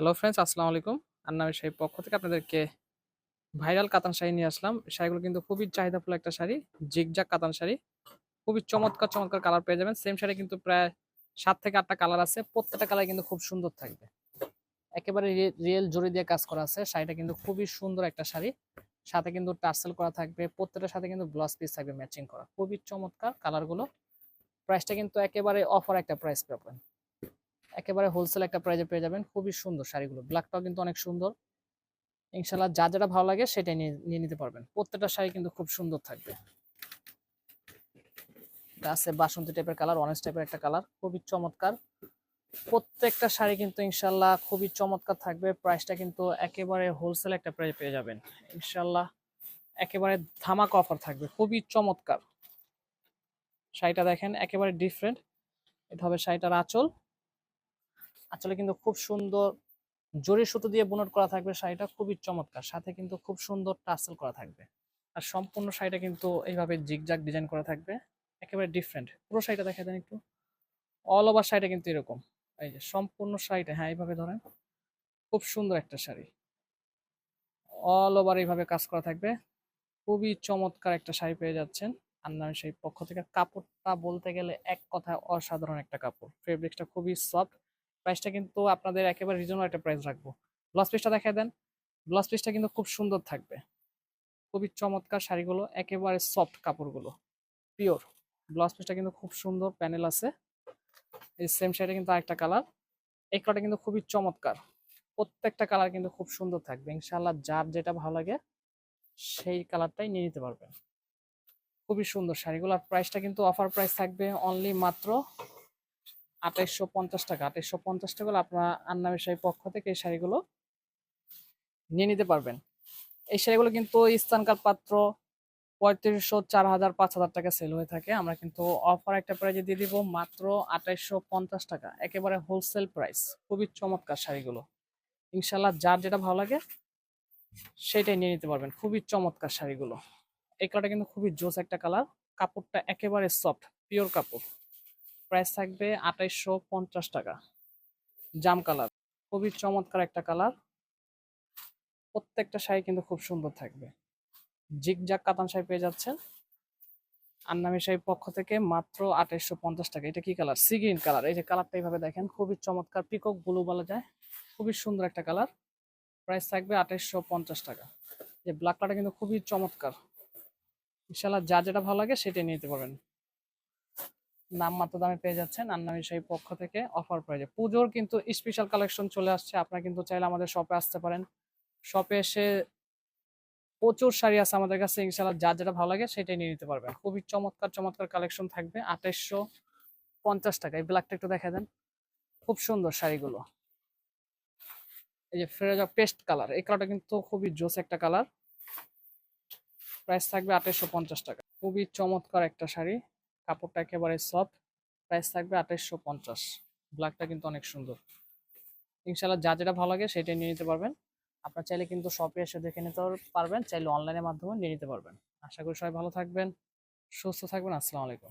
Hello friends আসসালামু আলাইকুম। আন্নামের শাড়ির পক্ষ থেকে আপনাদেরকে ভাইরাল কাতান শাড়ি নিয়ে আসলাম। শাড়িগুলো কিন্তু খুবই চাহিদাফুল একটা শাড়ি জিগজাক কাতান শাড়ি। খুবই চমৎকার চমৎকার কালার পেয়ে যাবেন। সেম শাড়ি কিন্তু প্রায় সাত থেকে আটটা কালার আছে। প্রত্যেকটা কালার কিন্তু খুব সুন্দর থাকবে। একেবারে রিয়েল জড়ি দিয়ে কাজ করা আছে। শাড়িটা কিন্তু খুবই সুন্দর একটা শাড়ি। সাথে কিন্তু টার্সেল করা থাকবে। প্রত্যেকটার সাথে কিন্তু ব্লাউজ পিস থাকবে ম্যাচিং করা। খুবই চমৎকার কালারগুলো প্রাইসটা কিন্তু একেবারে অফার একটা প্রাইস পাবেন। একেবারে হোলসেল একটা প্রাইজে পেয়ে যাবেন। খুবই সুন্দর শাড়িগুলো। ব্ল্যাকটাও কিন্তু অনেক সুন্দর। ইনশাল্লাহ যা যেটা ভালো লাগে সেটাই নিয়ে নিতে পারবেন। প্রত্যেকটা শাড়ি কিন্তু খুব সুন্দর থাকবে। আছে বাসন্তী টাইপের কালার অরেঞ্জ টাইপের একটা কালার খুবই চমৎকার। প্রত্যেকটা শাড়ি কিন্তু ইনশাল্লাহ খুবই চমৎকার থাকবে। প্রাইসটা কিন্তু একেবারে হোলসেল একটা প্রাইজে পেয়ে যাবেন। ইনশাল্লাহ একেবারে ধামাকা অফার থাকবে। খুবই চমৎকার। শাড়িটা দেখেন, একেবারে ডিফারেন্ট এটা হবে শাড়িটার আঁচল। আসলে কিন্তু খুব সুন্দর জরি সুতো দিয়ে বুনট করা থাকবে, শাড়িটা খুবই চমৎকার। সাথে কিন্তু খুব সুন্দর টাসেল করা থাকবে। আর সম্পূর্ণ শাড়িটা কিন্তু এইভাবে জিগজাগ ডিজাইন করা থাকবে। একেবারে ডিফারেন্ট পুরো শাড়িটা দেখা দেন একটু। অল ওভার শাড়িটা কিন্তু এরকম। এই যে সম্পূর্ণ শাড়িটা হ্যাঁ এইভাবে ধরেন। খুব সুন্দর একটা শাড়ি। অল ওভার এইভাবে কাজ করা থাকবে। খুবই চমৎকার একটা শাড়ি পেয়ে যাচ্ছেন। আন্নার সেই পক্ষ থেকে। কাপড়টা বলতে গেলে এক কথা অসাধারণ একটা কাপড়। ফেব্রিক্সটা খুবই সফট প্রাইসটা কিন্তু আপনাদের একেবারে রিজনেবল একটা প্রাইস রাখব। ব্লাউজ পিসটা দেখায় দেন। ব্লাউজ পিসটা কিন্তু খুব সুন্দর থাকবে। খুবই চমৎকার শাড়িগুলো, একেবারে সফট কাপড়গুলো। পিওর ব্লাউজ পিসটা কিন্তু খুব সুন্দর প্যানেল আছে। এই সেম শাড়িটা কিন্তু আরেকটা কালার এই কালারটা কিন্তু খুবই চমৎকার। প্রত্যেকটা কালার কিন্তু খুব সুন্দর থাকবে। ইনশাল্লাহ যার যেটা ভালো লাগে, সেই কালারটাই নিয়ে নিতে পারবেন। খুবই সুন্দর শাড়িগুলোর প্রাইসটা কিন্তু অফার প্রাইস থাকবে অনলি মাত্র আঠাইশশো পঞ্চাশ টাকা। আঠাইশশো পঞ্চাশ টাকা হলে আপনার পক্ষ থেকে এই শাড়িগুলো নিয়ে নিতে পারবেন। এই শাড়িগুলো কিন্তু স্থানকার পাত্র পঁয়ত্রিশশো চার হাজার পাঁচ হাজার টাকা সেল হয়ে থাকে। আমরা কিন্তু অফার একটা প্রাইজে দিয়ে দিব মাত্র আঠাইশশো পঞ্চাশ টাকা। একেবারে হোলসেল প্রাইস খুবই চমৎকার শাড়িগুলো। ইনশাল্লাহ যার যেটা ভালো লাগে সেটাই নিয়ে নিতে পারবেন। খুবই চমৎকার শাড়িগুলো। এই কালারটা কিন্তু খুবই জোস একটা কালার কাপড়টা একেবারে সফট পিওর কাপড়। প্রাইস থাকবে আঠাইশশো পঞ্চাশ টাকা। জাম কালার খুবই চমৎকার একটা কালার প্রত্যেকটা শাড়ি কিন্তু খুব সুন্দর থাকবে। জিগজাক কাতান শাড়ি পেয়ে যাচ্ছেন। আন্নামি শাড়ির পক্ষ থেকে মাত্র আঠাইশশো পঞ্চাশ টাকা। এটা কি কালার সি গ্রিন কালার এই যে কালারটা এইভাবে দেখেন, খুবই চমৎকার। পিকক ব্লু বলা যায়। খুবই সুন্দর একটা কালার প্রাইস থাকবে আঠাইশশো পঞ্চাশ টাকা। যে ব্ল্যাক কালারটা কিন্তু খুবই চমৎকার। ইনশাল্লাহ যা যেটা ভালো লাগে সেটাই নিতে পারবেন। নাম মাত্র দামে পেয়ে যাচ্ছেন আন্নামি শাহী পক্ষ থেকে অফার প্রাইজে পুজোর কিন্তু স্পেশাল কালেকশন চলে আসছে, আপনারা কিন্তু চাইলে আমাদের শপে আসতে পারেন। শপে এসে প্রচুর শাড়ি আছে আমাদের কাছে ইনশাল্লাহ যা যেটা ভালো লাগে সেটাই নিয়ে নিতে পারবেন। খুবই চমৎকার চমৎকার কালেকশন থাকবে, আঠাইশশো পঞ্চাশ টাকা। এই ব্ল্যাকটা একটু দেখা দেন। খুব সুন্দর শাড়িগুলো। এই যে ফ্রেজা পেস্ট কালার এই কালারটা কিন্তু খুবই জোস একটা কালার প্রাইস থাকবে আঠাইশশো পঞ্চাশ টাকা। খুবই চমৎকার একটা শাড়ি। কাপড়টা একেবারে সফট প্রাইস থাকবে আঠাইশশো পঞ্চাশ। ব্ল্যাকটা কিন্তু অনেক সুন্দর। ইনশাল্লাহ যা যেটা ভালো লাগে সেটাই নিয়ে নিতে পারবেন। আপনার চাইলে কিন্তু শপে এসে দেখে নিতে পারবেন, চাইলে অনলাইনের মাধ্যমে নিয়ে নিতে পারবেন। আশা করি সবাই ভালো থাকবেন, সুস্থ থাকবেন, আসসালামু আলাইকুম।